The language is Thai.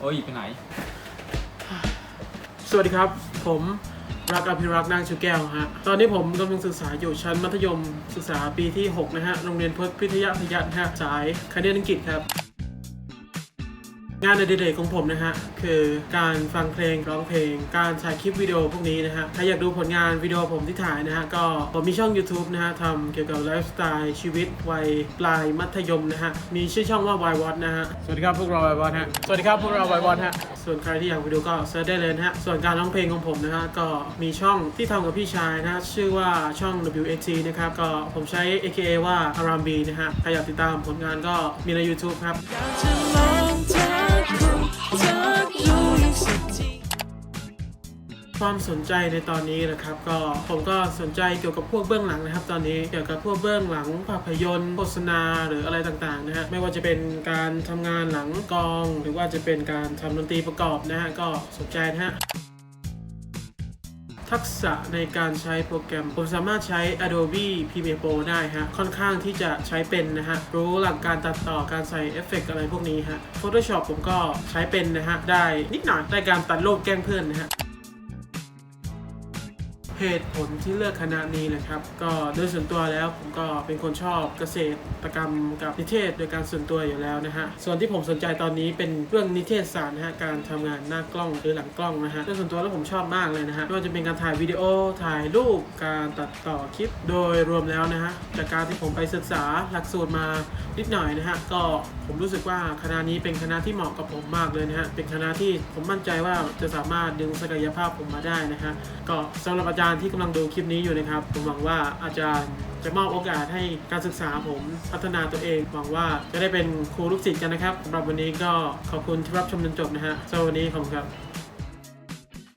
โอ้ยไปไหน สวัสดีครับ ผมรักอภิรักษ์นางชูแก้วฮะ ตอนนี้ผมกำลังศึกษาอยู่ชั้นมัธยมศึกษาปีที่ 6 นะฮะ โรงเรียนพุทธพิทยาพยัญฮะ สายคณิตอังกฤษครับ งานในเด็กของผมนะฮะคือการฟังเพลงร้องเพลง การถ่ายคลิปวิดีโอพวกนี้นะฮะถ้าอยากดูผลงานวิดีโอผมที่ถ่ายนะฮะก็ผมมีช่อง YouTube นะฮะทำเกี่ยวกับไลฟ์สไตล์ชีวิตวัยปลายมัธยมนะฮะมีชื่อช่องว่า y w a t นะฮะสวัสดีครับพวกเรา y w a t ฮะสวัสดีครับพวกเรา y w a t ฮะส่วนใครที่อยากไปดูก็เซิร์ชได้เลยนะฮะส่วนการร้องเพลงของผมนะฮะก็มีช่องที่ทำกับพี่ชายนะฮะชื่อว่าช่อง WXT นะครับก็ผมใช้ AKA ว่า Arambi นะฮะใครอยากติดตามผลงานก็มีใน YouTube ครับ ความสนใจในตอนนี้นะครับ ก็ผมก็สนใจเกี่ยวกับพวกเบื้องหลังนะครับ ตอนนี้เกี่ยวกับพวกเบื้องหลังภาพยนตร์โฆษณาหรืออะไรต่างๆนะฮะไม่ว่าจะเป็นการทำงานหลังกอง หรือว่าจะเป็นการทำดนตรีประกอบนะฮะก็สนใจนะฮะทักษะในการใช้โปรแกรม ผมสามารถใช้ Adobe Premiere Pro ได้ฮะ ค่อนข้างที่จะใช้เป็นนะฮะ รู้หลักการตัดต่อการใส่เอฟเฟกต์อะไรพวกนี้ฮะ Photoshop ผมก็ใช้เป็นนะฮะ ได้นิดหน่อยได้การตัดรูปแกล้งเพื่อนนะฮะ เหตุผลที่เลือกคณะนี้นะครับ ก็โดยส่วนตัวแล้วผมก็เป็นคนชอบเกษตรกรรมกับนิเทศโดยการส่วนตัวอยู่แล้วนะฮะส่วนที่ผมสนใจตอนนี้เป็นเรื่องนิเทศศาสตร์นะฮะการทำงานหน้ากล้องหรือหลังกล้องนะฮะโดยส่วนตัวแล้วผมชอบมากเลยนะฮะไม่ว่าจะเป็นการถ่ายวิดีโอถ่ายรูปการตัดต่อคลิป โดยรวมแล้วนะฮะจากการที่ผมไปศึกษาหลักสูตรมานิดหน่อยนะฮะก็ผมรู้สึกว่าคณะนี้เป็นคณะที่เหมาะกับผมมากเลยนะฮะเป็นคณะที่ผมมั่นใจว่าจะสามารถดึงศักยภาพผมมาได้นะฮะก็สำหรับอาจารย์ที่กำลังดูคลิปนี้อยู่นะครับ ผมหวังว่าอาจารย์จะมอบโอกาสให้การศึกษาผมพัฒนาตัวเอง หวังว่าจะได้เป็นครูลูกศิษย์กันนะครับสำหรับวันนี้ก็ขอบคุณที่รับชมจนจบนะฮะสำหรับวันนี้ขอบคุณครับ